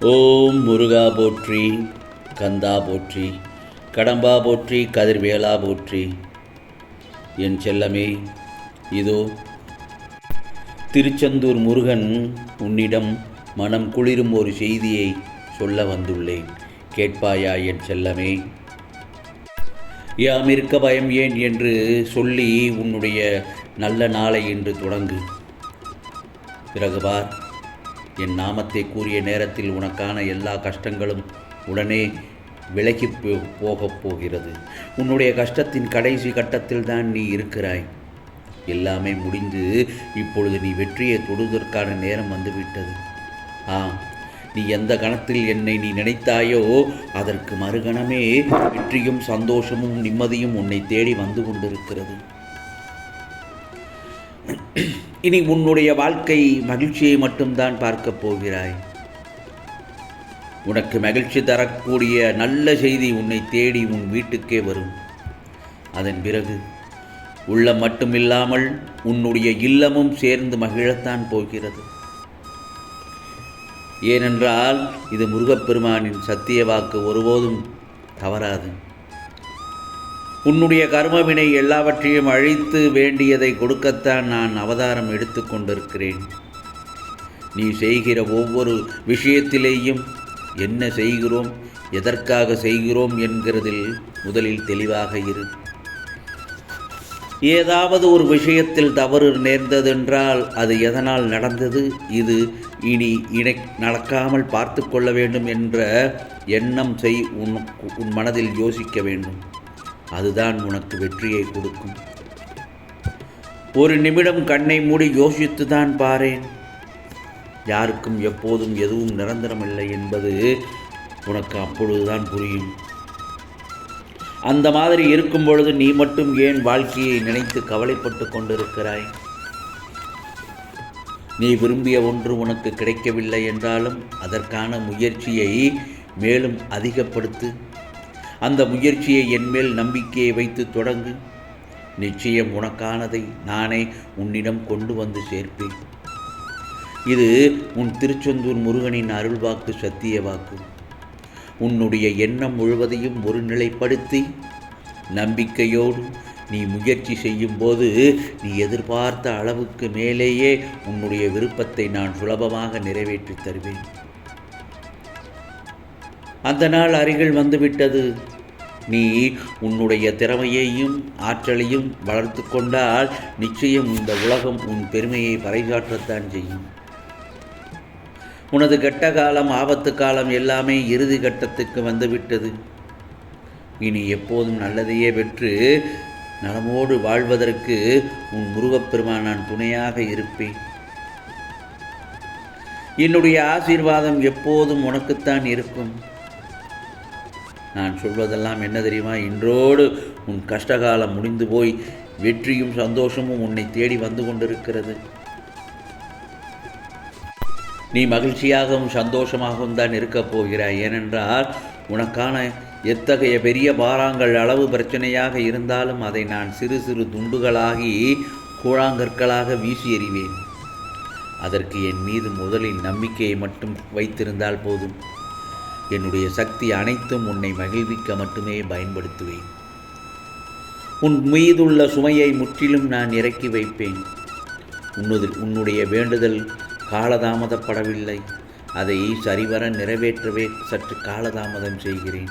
ஓம் முருகா போற்றி கந்தா போற்றி கடம்பா போற்றி கதிர்வேலா போற்றி. என் செல்லமே இதோ திருச்செந்தூர் முருகன் உன்னிடம் மனம் குளிரும் ஒரு செய்தியை சொல்ல வந்துள்ளேன். கேட்பாயா என் செல்லமே? யாம் இருக்க பயம் ஏன் என்று சொல்லி உன்னுடைய நல்ல நாளை என்று தொடங்கு. பிறகு பார். என் நாமத்தை கூறிய நேரத்தில் உனக்கான எல்லா கஷ்டங்களும் உடனே விலகி போ- போகப் போகிறது. உன்னுடைய கஷ்டத்தின் கடைசி கட்டத்தில் தான் நீ இருக்கிறாய். எல்லாமே முடிந்து இப்பொழுது நீ வெற்றியை தொடுவதற்கான நேரம் வந்துவிட்டது. ஆ நீ எந்த கணத்தில் என்னை நீ நினைத்தாயோ அதற்கு மறுகணமே வெற்றியும் சந்தோஷமும் நிம்மதியும் உன்னை தேடி வந்து கொண்டிருக்கிறது. இனி உன்னுடைய வாழ்க்கை மகிழ்ச்சியை மட்டும்தான் பார்க்கப் போகிறாய். உனக்கு மகிழ்ச்சி தரக்கூடிய நல்ல செய்தி உன்னை தேடி உன் வீட்டுக்கே வரும். அதன் பிறகு உள்ளம் மட்டுமில்லாமல் உன்னுடைய இல்லமும் சேர்ந்து மகிழத்தான் போகிறது. ஏனென்றால் இது முருகப்பெருமானின் சத்திய வாக்கு ஒருபோதும் தவறாது. உன்னுடைய கர்மவினை எல்லாவற்றையும் அழித்து வேண்டியதை கொடுக்கத்தான் நான் அவதாரம் எடுத்துக்கொண்டிருக்கிறேன் நீ செய்கிற ஒவ்வொரு விஷயத்திலேயும் என்ன செய்கிறோம் எதற்காக செய்கிறோம் என்கிறதில் முதலில் தெளிவாக இரு. ஏதாவது ஒரு விஷயத்தில் தவறு நேர்ந்ததென்றால் அது எதனால் நடந்தது? இது இனி இணை நடக்காமல் பார்த்து கொள்ள வேண்டும் என்ற எண்ணம் செய் உன் உன் மனதில் யோசிக்க வேண்டும். அதுதான் உனக்கு வெற்றியை கொடுக்கும். ஒரு நிமிடம் கண்ணை மூடி யோசித்து தான் பாரேன். யாருக்கும் எப்போதும் எதுவும் நிரந்தரமில்லை என்பது உனக்கு அப்பொழுதுதான் புரியும். அந்த மாதிரி இருக்கும் பொழுது நீ மட்டும் ஏன் வாழ்க்கையை நினைத்து கவலைப்பட்டு கொண்டிருக்கிறாய்? நீ விரும்பிய ஒன்று உனக்கு கிடைக்கவில்லை என்றாலும் அதற்கான முயற்சியை மேலும் அதிகப்படுத்து. அந்த முயற்சியை என்மேல் நம்பிக்கையை வைத்து தொடங்கு. நிச்சயம் உனக்கானதை நானே உன்னிடம் கொண்டு வந்து சேர்ப்பேன். இது உன் திருச்செந்தூர் முருகனின் அருள்வாக்கு சத்திய வாக்கு. உன்னுடைய எண்ணம் முழுவதையும் ஒருநிலைப்படுத்தி நம்பிக்கையோடு நீ முயற்சி செய்யும்போது நீ எதிர்பார்த்த அளவுக்கு மேலேயே உன்னுடைய விருப்பத்தை நான் சுலபமாக நிறைவேற்றித் தருவேன். அந்த நாள் அருகில் வந்துவிட்டது. நீ உன்னுடைய திறமையையும் ஆற்றலையும் வளர்த்து கொண்டால் நிச்சயம் இந்த உலகம் உன் பெருமையை பறைசாற்றத்தான் செய்யும். உனது கெட்ட காலம் ஆபத்து காலம் எல்லாமே இறுதி கட்டத்துக்கு வந்துவிட்டது. இனி எப்போதும் நல்லதையே பெற்று நலமோடு வாழ்வதற்கு உன் முருகப்பெருமான் நான் துணையாக இருப்பேன். என்னுடைய ஆசீர்வாதம் எப்போதும் உனக்குத்தான் இருக்கும். நான் சொல்வதெல்லாம் என்ன தெரியுமா? இன்றோடு உன் கஷ்டகாலம் முடிந்து போய் வெற்றியும் சந்தோஷமும் உன்னை தேடி வந்து கொண்டிருக்கிறது. நீ மகிழ்ச்சியாகவும் சந்தோஷமாகவும் தான் இருக்கப் போகிறாய். ஏனென்றால் உனக்கான எத்தகைய பெரிய பாராங்கள் அளவு பிரச்சனையாக இருந்தாலும் அதை நான் சிறு சிறு துண்டுகளாகி கூழாங்கற்களாக வீசி எறிவேன். அதற்கு என் மீது முதலில் நம்பிக்கையை மட்டும் வைத்திருந்தால் போதும். என்னுடைய சக்தி அனைத்தும் உன்னை மகிழ்விக்க மட்டுமே பயன்படுத்துவேன். உன் மீதுள்ள சுமையை முற்றிலும் நான் இறக்கி வைப்பேன். உன்னுதில் உன்னுடைய வேண்டுதல் காலதாமதப்படவில்லை. அதை சரிவர நிறைவேற்றவே சற்று காலதாமதம் செய்கிறேன்.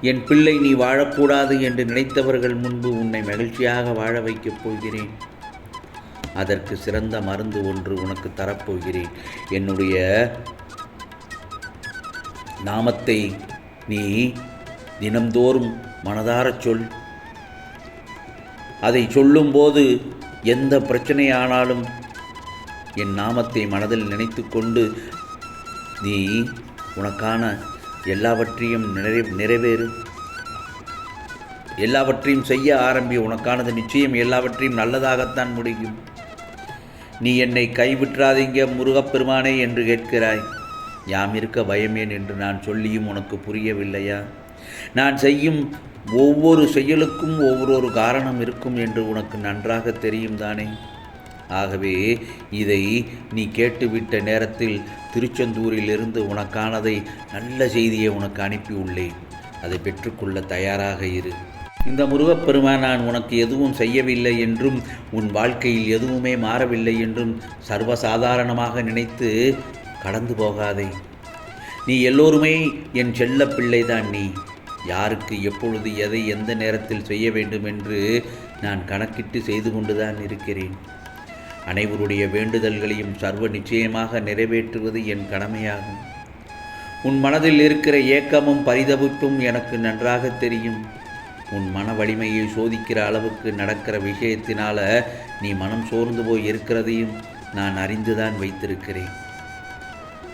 என் பிள்ளை நீ வாழக்கூடாது என்று நினைத்தவர்கள் முன்பு உன்னை மகிழ்ச்சியாக வாழ வைக்கப் போகிறேன். அதற்கு சிறந்த மருந்து ஒன்று உனக்கு தரப்போகிறேன். என்னுடைய நாமத்தை நீ தினம்தோறும் மனதாரச் சொல். அதை சொல்லும்போது எந்த பிரச்சனையானாலும் என் நாமத்தை மனதில் நினைத்து கொண்டு நீ உனக்கான எல்லாவற்றையும் நிறை நிறைவேறு. எல்லாவற்றையும் செய்ய ஆரம்பி உனக்கானது நிச்சயம் எல்லாவற்றையும் நல்லதாகத்தான் முடியும். நீ என்னை கைவிற்றாதீங்க முருகப்பெருமானே என்று கேட்கிறாய். யாம் இருக்க பயமேன் என்று நான் சொல்லியும் உனக்கு புரியவில்லையா? நான் செய்யும் ஒவ்வொரு செயலுக்கும் ஒவ்வொரு காரணம் இருக்கும் என்று உனக்கு நன்றாக தெரியும் தானே? ஆகவே இதை நீ கேட்டுவிட்ட நேரத்தில் திருச்செந்தூரிலிருந்து உனக்கானதை நல்ல செய்தியை உனக்கு அனுப்பியுள்ளேன். அதை பெற்றுக்கொள்ள தயாராக இரு. இந்த முருகப்பெருமான் நான் உனக்கு எதுவும் செய்யவில்லை என்றும் உன் வாழ்க்கையில் எதுவுமே மாறவில்லை என்றும் சர்வசாதாரணமாக நினைத்து கடந்து போகாதே. நீ எல்லோருமே என் செல்ல பிள்ளைதான் நீ. யாருக்கு எப்பொழுது எதை எந்த நேரத்தில் செய்ய வேண்டும் என்று நான் கணக்கிட்டு செய்து கொண்டுதான் இருக்கிறேன். அனைவருடைய வேண்டுதல்களையும் சர்வ நிச்சயமாக நிறைவேற்றுவது என் கடமையாகும். உன் மனதில் இருக்கிற ஏக்கமும் பரிதவிப்பும் எனக்கு நன்றாக தெரியும். உன் மன வலிமையை சோதிக்கிற அளவுக்கு நடக்கிற விஷயத்தினால நீ மனம் சோர்ந்து போய் இருக்கிறதையும் நான் அறிந்துதான் வைத்திருக்கிறேன்.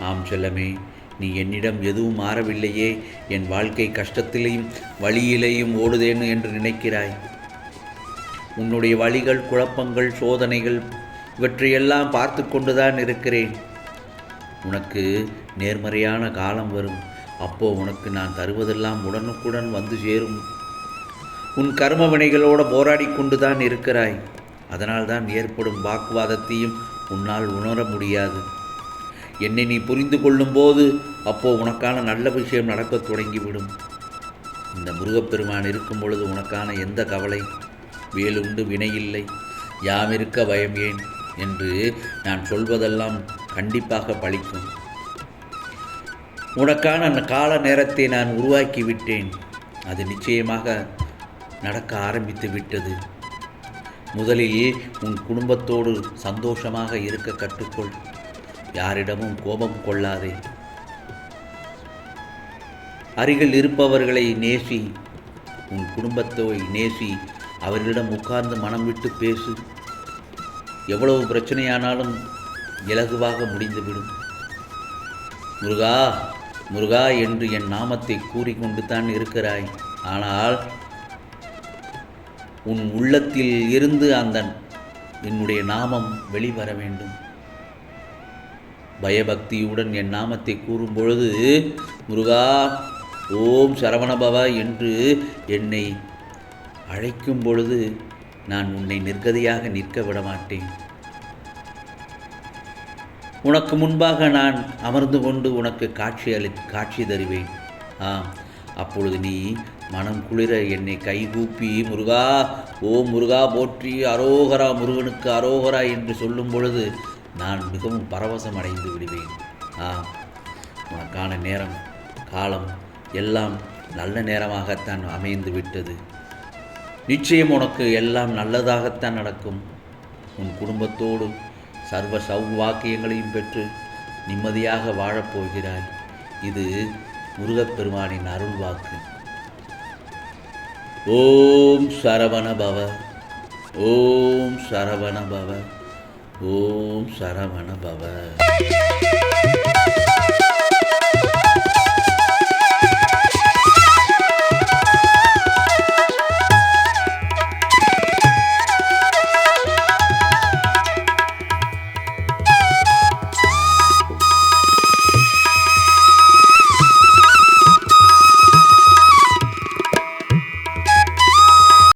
ஆம் செல்லமே நீ என்னிடம் எதுவும் மாறவில்லையே. என் வாழ்க்கை கஷ்டத்திலேயும் வழியிலேயும் ஓடுதேன்னு என்று நினைக்கிறாய். உன்னுடைய வழிகள் குழப்பங்கள் சோதனைகள் இவற்றையெல்லாம் பார்த்து கொண்டுதான் இருக்கிறேன். உனக்கு நேர்மறையான காலம் வரும். அப்போ உனக்கு நான் தருவதெல்லாம் உடனுக்குடன் வந்து சேரும். உன் கர்ம வினைகளோடு போராடி கொண்டுதான் இருக்கிறாய். அதனால்தான் ஏற்படும் வாக்குவாதத்தையும் உன்னால் உணர முடியாது. என்னை நீ புரிந்து கொள்ளும்போது அப்போ உனக்கான நல்ல விஷயம் நடக்கத் தொடங்கிவிடும். இந்த முருகப்பெருமான் இருக்கும் பொழுது உனக்கான எந்த கவலை? வேலுண்டு வினையில்லை யாமிருக்க பயம் ஏன்? என்று நான் சொல்வதெல்லாம் கண்டிப்பாக பழிக்கும். உனக்கான கால நேரத்தை நான் உருவாக்கி விட்டேன். அது நிச்சயமாக நடக்க ஆரம்பித்து விட்டது. முதலில் உன் குடும்பத்தோடு சந்தோஷமாக இருக்க கற்றுக்கொள். யாரிடமும் கோபம் கொள்ளாதே. அருகில் இருப்பவர்களை நேசி உன் குடும்பத்தை நேசி அவர்களிடம் உட்கார்ந்து மனம் விட்டு பேசு. எவ்வளவு பிரச்சனையானாலும் இலகுவாக முடிந்துவிடும். முருகா முருகா என்று என் நாமத்தை கூறிக்கொண்டு தான் இருக்கிறாய். ஆனால் உன் உள்ளத்தில் இருந்து அந்த என்னுடைய நாமம் வெளிவர வேண்டும். பயபக்தியுடன் என் நாமத்தை கூறும் பொழுது முருகா ஓம் சரவணபவா என்று என்னை அழைக்கும் பொழுது நான் உன்னை நிர்கதியாக நிற்க விட மாட்டேன் உனக்கு முன்பாக நான் அமர்ந்து கொண்டு உனக்கு காட்சி அளி காட்சி தருவேன். ஆம் அப்பொழுது நீ மனம் குளிர என்னை கைகூப்பி முருகா ஓ முருகா போற்றி அரோகரா முருகனுக்கு அரோகரா என்று சொல்லும் பொழுது நான் மிகவும் பரவசம் அடைந்து விடுவேன். ஆம் உனக்கான நேரம் காலம் எல்லாம் நல்ல நேரமாகத்தான் அமைந்து விட்டது. நிச்சயம் உனக்கு எல்லாம் நல்லதாகத்தான் நடக்கும். உன் குடும்பத்தோடு சர்வ சௌவாக்கியங்களையும் பெற்று நிம்மதியாக வாழப்போகிறாய் இது முருகப்பெருமானின் அருள் வாக்கு. ஓம் சரவண பவ ஓம் சரவண பவ. ஓம் சரவண பவ.